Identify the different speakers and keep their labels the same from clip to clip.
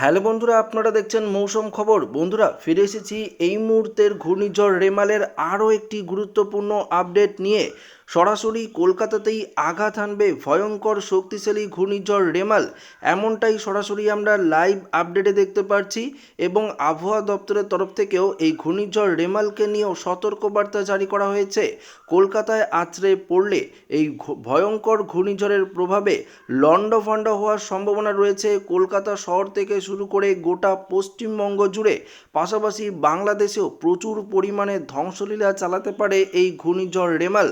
Speaker 1: Hello বন্ধুরা, আপনারা দেখছেন মৌসুম খবর। বন্ধুরা, ফিরে এসেছি এই মুহূর্তের ঘূর্ণিঝড় রেমালের আরও একটি গুরুত্বপূর্ণ আপডেট নিয়ে। সরাসরি কলকাতাতেই আঘাত হানবে ভয়ঙ্কর শক্তিশালী ঘূর্ণিঝড় রেমাল। এমনটাই সরাসরি আমরা লাইভ আপডেটে দেখতে পাচ্ছি এবং আবহাওয়া দপ্তরের তরফ থেকেও এই ঘূর্ণিঝড় রেমালকে নিয়েও সতর্কবার্তা জারি করা হয়েছে। কলকাতায় আছড়ে পড়লে এই ভয়ঙ্কর ঘূর্ণিঝড়ের প্রভাবে লণ্ডভণ্ড হওয়ার সম্ভাবনা রয়েছে। কলকাতা শহর থেকে শুরু করে গোটা পশ্চিমবঙ্গ জুড়ে। পাশাপাশি বাংলাদেশেও প্রচুর পরিমাণে ধ্বংসলীলা চালাতে পারে এই ঘূর্ণিঝড় রেমাল।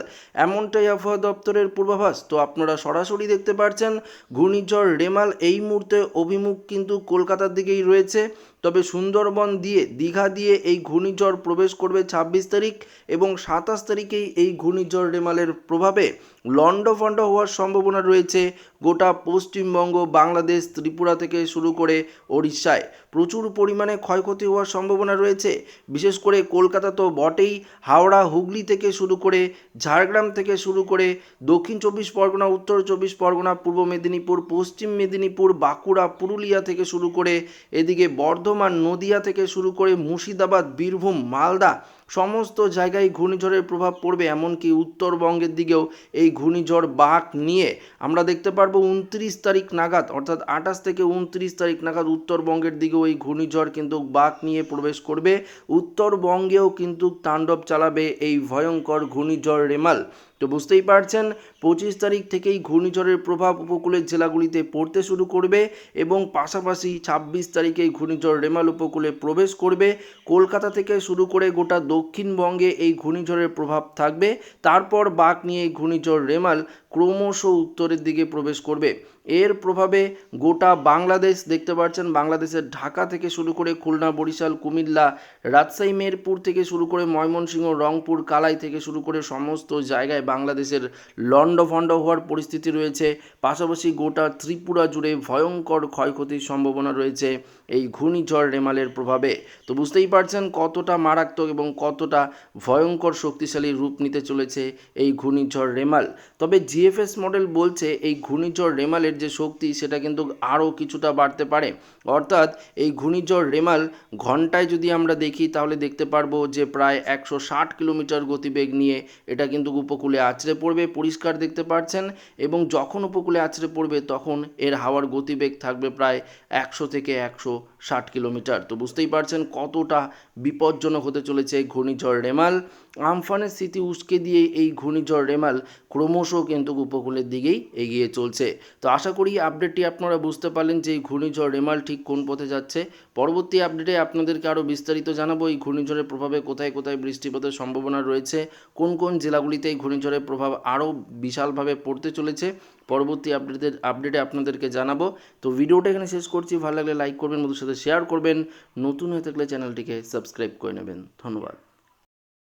Speaker 1: এমনটাই আবহাওয়া দপ্তরের পূর্বাভাস। তো আপনারা সরাসরি দেখতে পাচ্ছেন ঘূর্ণিঝড় রেমাল এই মুহূর্তে অভিমুখ কিন্তু কলকাতার দিকেই রয়েছে। তবে সুন্দরবন দিয়ে দীঘা দিয়ে এই ঘূর্ণিঝড় প্রবেশ করবে ছাব্বিশ তারিখ এবং সাতাশ তারিখেই এই ঘূর্ণিঝড় রেমালের প্রভাবে লণ্ডভণ্ড হওয়ার সম্ভাবনা রয়েছে গোটা পশ্চিমবঙ্গ, বাংলাদেশ, ত্রিপুরা থেকে শুরু করে ওড়িশায়। প্রচুর পরিমাণে ক্ষয়ক্ষতি হওয়ার সম্ভাবনা রয়েছে। বিশেষ করে কলকাতা তো বটেই, হাওড়া, হুগলি থেকে শুরু করে ঝাড়গ্রাম থেকে শুরু করে দক্ষিণ চব্বিশ পরগনা, উত্তর চব্বিশ পরগনা, পূর্ব মেদিনীপুর, পশ্চিম মেদিনীপুর, বাঁকুড়া, পুরুলিয়া থেকে শুরু করে এদিকে বর্ধমান নদিয়া থেকে শুরু করে মুর্শিদাবাদ, বীরভূম, মালদা সমস্ত জায়গায় ঘূর্ণিঝড়ের প্রভাব পড়বে। এমনকি উত্তরবঙ্গের দিকেও এই ঘূর্ণিঝড় বাঘ নিয়ে আমরা দেখতে পারব উনত্রিশ তারিখ নাগাদ, অর্থাৎ আঠাশ থেকে উনত্রিশ তারিখ নাগাদ উত্তরবঙ্গের দিকেও এই ঘূর্ণিঝড় কিন্তু বাঘ নিয়ে প্রবেশ করবে। উত্তরবঙ্গেও কিন্তু তাণ্ডব চালাবে এই ভয়ঙ্কর ঘূর্ণিঝড় রেমাল। তো বুঝতেই পারছেন, পঁচিশ তারিখ থেকেই ঘূর্ণিঝড়ের প্রভাব উপকূলের জেলাগুলিতে পড়তে শুরু করবে এবং পাশাপাশি ছাব্বিশ তারিখে ঘূর্ণিঝড় রেমাল উপকূলে প্রবেশ করবে। কলকাতা থেকে শুরু করে গোটা দক্ষিণবঙ্গে এই ঘূর্ণিঝড়ের প্রভাব থাকবে। তারপর বাঘ নিয়ে ঘূর্ণিঝড় রেমাল ক্রমশ উত্তরের দিকে প্রবেশ করবে। এর প্রভাবে গোটা বাংলাদেশ দেখতে পাচ্ছেন। বাংলাদেশের ঢাকা থেকে শুরু করে খুলনা, বরিশাল, কুমিল্লা, রাজশাহী, মেরপুর থেকে শুরু করে ময়মনসিংহ, রংপুর, কালাই থেকে শুরু করে সমস্ত জায়গায় বাংলাদেশের লণ্ডভণ্ড হওয়ার পরিস্থিতি রয়েছে। পাশাপাশি গোটা ত্রিপুরা জুড়ে ভয়ঙ্কর ক্ষয়ক্ষতির সম্ভাবনা রয়েছে এই ঘূর্ণিঝড় রেমালের প্রভাবে। তো বুঝতেই পারছেন কতটা মারাত্মক এবং কতটা ভয়ঙ্কর শক্তিশালী রূপ নিতে চলেছে এই ঘূর্ণিঝড় রেমাল। তবে জিএফএস মডেল বলছে এই ঘূর্ণিঝড় রেমালের যে শক্তি সেটা কিন্তু আরও কিছুটা বাড়তে পারে। অর্থাৎ এই ঘূর্ণিঝড় রেমাল ঘন্টায় যদি আমরা দেখি, তাহলে দেখতে পারব যে প্রায় একশো ষাট কিলোমিটার গতিবেগ নিয়ে এটা কিন্তু উপকূলে আছড়ে পড়বে, পরিষ্কার দেখতে পাচ্ছেন এবং যখন উপকূলে আছড়ে পড়বে, তখন এর হাওয়ার গতিবেগ থাকবে প্রায় একশো থেকে একশো ষাট কিলোমিটার। তো বুঝতেই পারছেন কতটা বিপজ্জনক হতে চলেছে ঘূর্ণিঝড় রেমাল। আমফানের স্মৃতি উস্কে দিয়ে এই ঘূর্ণিঝড় রেমাল ক্রমশ কিন্তু উপকূলের দিকেই এগিয়ে চলছে। তো আশা করি আপডেটটি আপনারা বুঝতে পারলেন যে এই ঘূর্ণিঝড় রেমাল ঠিক কোন পথে যাচ্ছে। পরবর্তী আপডেটে আপনাদেরকে আরও বিস্তারিত জানাব এই ঘূর্ণিঝড়ের প্রভাবে কোথায় কোথায় বৃষ্টিপাতের সম্ভাবনা রয়েছে, কোন কোন জেলাগুলিতে এই ঘূর্ণিঝড়ের প্রভাব আরও বিশালভাবে পড়তে চলেছে পরবর্তী আপডেটের আপডেটে আপনাদেরকে জানাব। তো ভিডিওটা এখানে শেষ করছি। ভালো লাগলে লাইক করবেন বন্ধুর সাথে শেয়ার করবেন। নতুন হয়ে থাকলে চ্যানেলটিকে সাবস্ক্রাইব করে নেবেন। ধন্যবাদ।